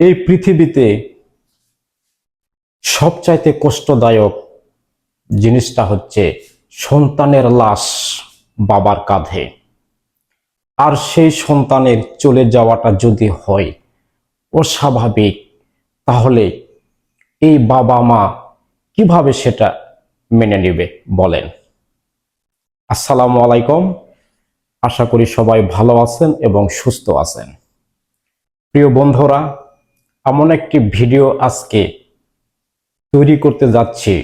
এই পৃথিবীতে সবচাইতে কষ্টদায়ক জিনিসটা হচ্ছে সন্তানের লাশ বাবার কাঁধে। আর সেই সন্তানের চলে যাওয়াটা যদি হয়, অস্বাভাবিক, তাহলে এই বাবা মা কীভাবে সেটা মেনে নেবে বলেন? আসসালামু আলাইকুম। আশা করি সবাই ভালো আছেন এবং সুস্থ আছেন। প্রিয় বন্ধুরা এমন একটি ভিডিও আজকে তৈরি করতে যাচ্ছি।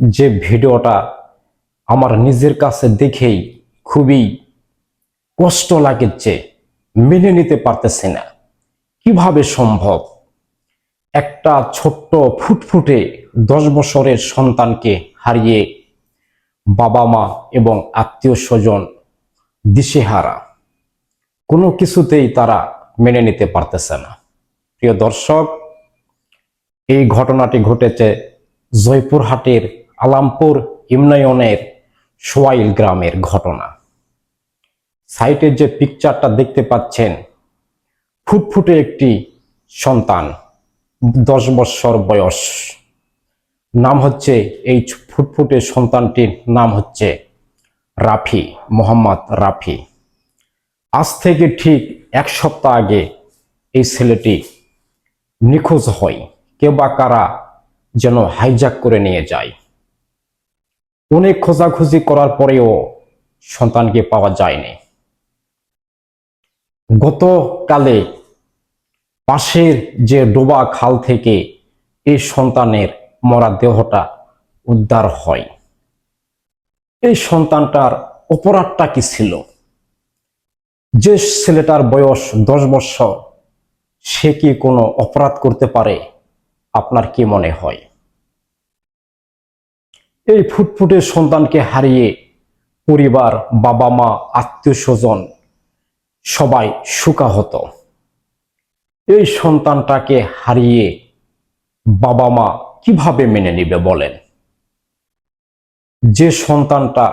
যে ভিডিওটা আমার নিজের কাছে দেখেই খুবই কষ্ট লাগছে, মেনে নিতে পারতেছি না। কীভাবে সম্ভব? একটা ছোট্ট ফুটফুটে দশ বছরের সন্তানকে হারিয়ে বাবা মা এবং আত্মীয় স্বজন দিশেহারা। কোনো কিছুতেই তারা মেনে নিতে পারতেছে না। প্রিয় দর্শক, এই ঘটনাটি ঘটেছে জয়পুরহাটের আলামপুর ইমনায়নের সোয়াইল গ্রামের ঘটনা। সাইটের যে পিকচারটা দেখতে পাচ্ছেন, ফুটফুটে একটি সন্তান, দশ বৎসর বয়স। নাম হচ্ছে, এই ফুটফুটে সন্তানটির নাম হচ্ছে রাফি, মোহাম্মদ রাফি। আজ থেকে ঠিক এক সপ্তাহ আগে এই ছেলেটি নিখোঁজ হয়। কেউ বা কারা যেন হাইজ্যাক করে নিয়ে যায়। অনেক খোঁজাখুঁজি করার পরেও সন্তানকে পাওয়া যায়নি। গতকালে পাশের যে ডোবা খাল থেকে এই সন্তানের মরা দেহটা উদ্ধার হয়। এই সন্তানটার অপরাধটা কি ছিল? যে ছেলেটার বয়স দশ বছর সে কি কোনো অপরাধ করতে পারে? আপনার কি মনে হয়? এই ফুটফুটে সন্তানকে হারিয়ে পরিবার বাবা মা আত্মীয় স্বজন সবাই সুকাহত এই সন্তানটাকে হারিয়ে বাবা মা কীভাবে মেনে নিবে বলেন? যে সন্তানটা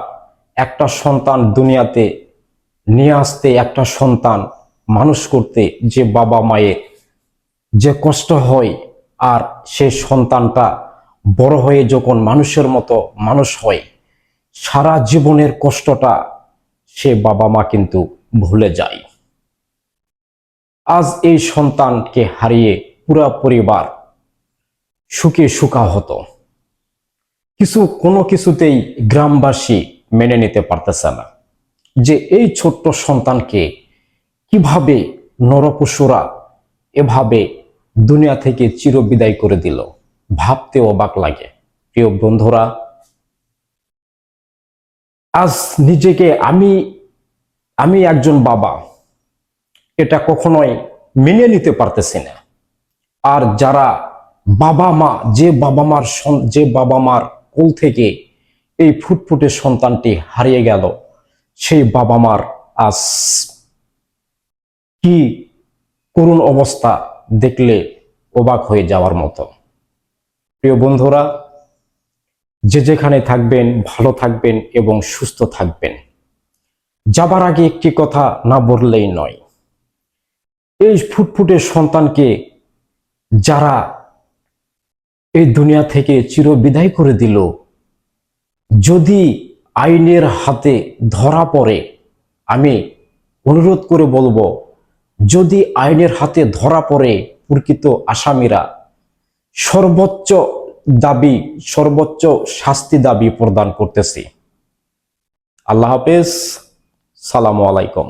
একটা সন্তান দুনিয়াতে নিয়ে আসতে একটা সন্তান মানুষ করতে যে বাবা মায়ের যে কষ্ট হয় আর সে সন্তানটা বড় হয়ে যখন মানুষের মতো মানুষ হয়, সারা জীবনের কষ্টটা সে বাবা মা কিন্তু ভুলে যায়। আজ এই সন্তানকে হারিয়ে পুরা পরিবার সুখে সুখা হতো কিছু কোনো কিছুতেই গ্রামবাসী মেনে নিতে পারতেছে না যে এই ছোট্ট সন্তানকে কীভাবে নরপশুরা এভাবে দুনিয়া থেকে চিরবিদায় করে দিল? ভাবতে অবাক লাগে। প্রিয় বন্ধুরা, আজ নিজেকে আমি আমি একজন বাবা। এটা কখনোই মেনে নিতে পারতেছি না। আর যারা বাবা মা, যে বাবা মার যে বাবা মার কোল থেকে এই ফুটফুটে সন্তানটি হারিয়ে গেল, সেই বাবা মার আজ কি করুণ অবস্থা দেখলে অবাক হয়ে যাওয়ার মতো। প্রিয় বন্ধুরা, যে যেখানে থাকবেন, ভালো থাকবেন এবং সুস্থ থাকবেন। যাবার আগে একটি কথা না বললেই নয়। এই ফুটফুটে সন্তানকে যারা এই দুনিয়া থেকে চিরবিদায় করে দিল, যদি আইনের হাতে ধরা পড়ে, আমি অনুরোধ করে বলব যদি আইনের হাতে ধরা পড়ে প্রকৃত আসামিরা, সর্বোচ্চ দাবি, সর্বোচ্চ শাস্তি দাবি প্রদান করতেছি। আল্লাহ হাফেজ, সালামু আলাইকুম।